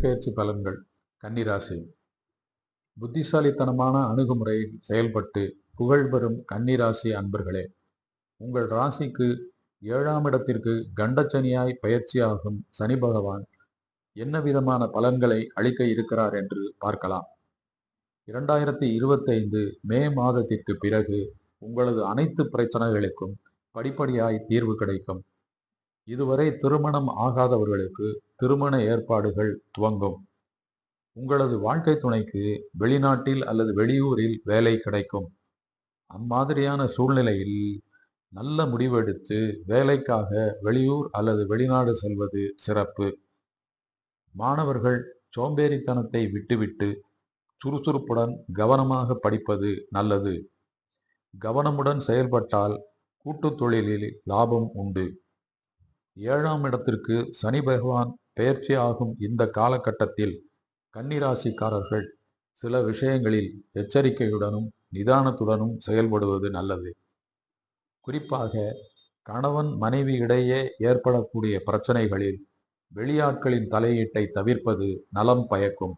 இடப்பெயர்ச்சி பலன்கள். கன்னிராசி. புத்திசாலித்தனமான அணுகுமுறையில் செயல்பட்டு புகழ் பெறும் கன்னிராசி அன்பர்களே உங்கள் ராசிக்கு ஏழாம் இடத்திற்கு கண்டச்சனியாய் பயிற்சியாகும் சனி பகவான் என்ன விதமான பலன்களை அளிக்க இருக்கிறார் என்று பார்க்கலாம். இரண்டாயிரத்தி இருபத்தைந்து மே மாதத்திற்கு பிறகு உங்களது அனைத்து பிரச்சனைகளுக்கும் படிப்படியாய் தீர்வு கிடைக்கும். இதுவரை திருமணம் ஆகாதவர்களுக்கு திருமண ஏற்பாடுகள் துவங்கும். உங்களது வாழ்க்கை துணைக்கு வெளிநாட்டில் அல்லது வெளியூரில் வேலை கிடைக்கும். அம்மாதிரியான சூழ்நிலையில் நல்ல முடிவெடுத்து வேலைக்காக வெளியூர் அல்லது வெளிநாடு செல்வது சிறப்பு. மாணவர்கள் சோம்பேறித்தனத்தை விட்டுவிட்டு சுறுசுறுப்புடன் கவனமாக படிப்பது நல்லது. கவனமுடன் செயல்பட்டால் கூட்டுத் தொழிலில் லாபம் உண்டு. ஏழாம் இடத்திற்கு சனி பகவான் பெயர்ச்சி ஆகும் இந்த காலகட்டத்தில் கன்னிராசிக்காரர்கள் சில விஷயங்களில் எச்சரிக்கையுடனும் நிதானத்துடனும் செயல்படுவது நல்லது. குறிப்பாக கணவன் மனைவி இடையே ஏற்படக்கூடிய பிரச்சனைகளில் வெளியாட்களின் தலையீட்டை தவிர்ப்பது நலம் பயக்கும்.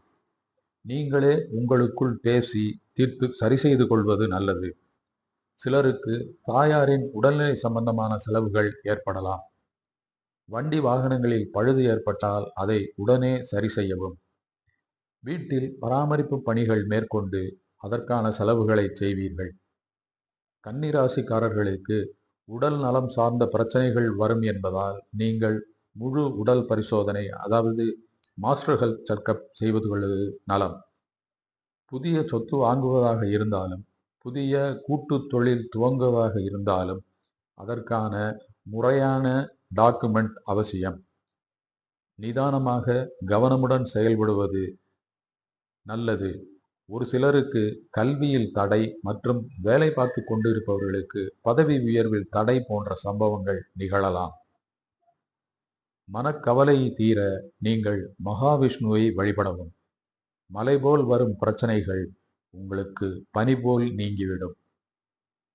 நீங்களே உங்களுக்குள் பேசி தீர்த்து சரி செய்து கொள்வது நல்லது. சிலருக்கு தாயாரின் உடல்நிலை சம்பந்தமான செலவுகள் ஏற்படலாம். வண்டி வாகனங்களில் பழுது ஏற்பட்டால் அதை உடனே சரி செய்யவும். வீட்டில் பராமரிப்பு பணிகள் மேற்கொண்டு அதற்கான செலவுகளை செய்வீர்கள். கன்னிராசிக்காரர்களுக்கு உடல் நலம் சார்ந்த பிரச்சனைகள் வரும் என்பதால் நீங்கள் முழு உடல் பரிசோதனை அதாவது மாஸ்டர் ஹெல்த் செக்கப் செய்வது கொள்வது நலம். புதிய சொத்து வாங்குவதாக இருந்தாலும் புதிய கூட்டு தொழில் துவங்குவதாக இருந்தாலும் அதற்கான முறையான டாக்குமெண்ட் அவசியம். நிதானமாக கவனமுடன் செயல்படுவது நல்லது. ஒரு சிலருக்கு கல்வியில் தடை மற்றும் வேலை பார்த்து கொண்டிருப்பவர்களுக்கு பதவி உயர்வில் தடை போன்ற சம்பவங்கள் நிகழலாம். மனக்கவலை தீர நீங்கள் மகாவிஷ்ணுவை வழிபடவும். மலை போல் வரும் பிரச்சனைகள் உங்களுக்கு பனி போல் நீங்கிவிடும்.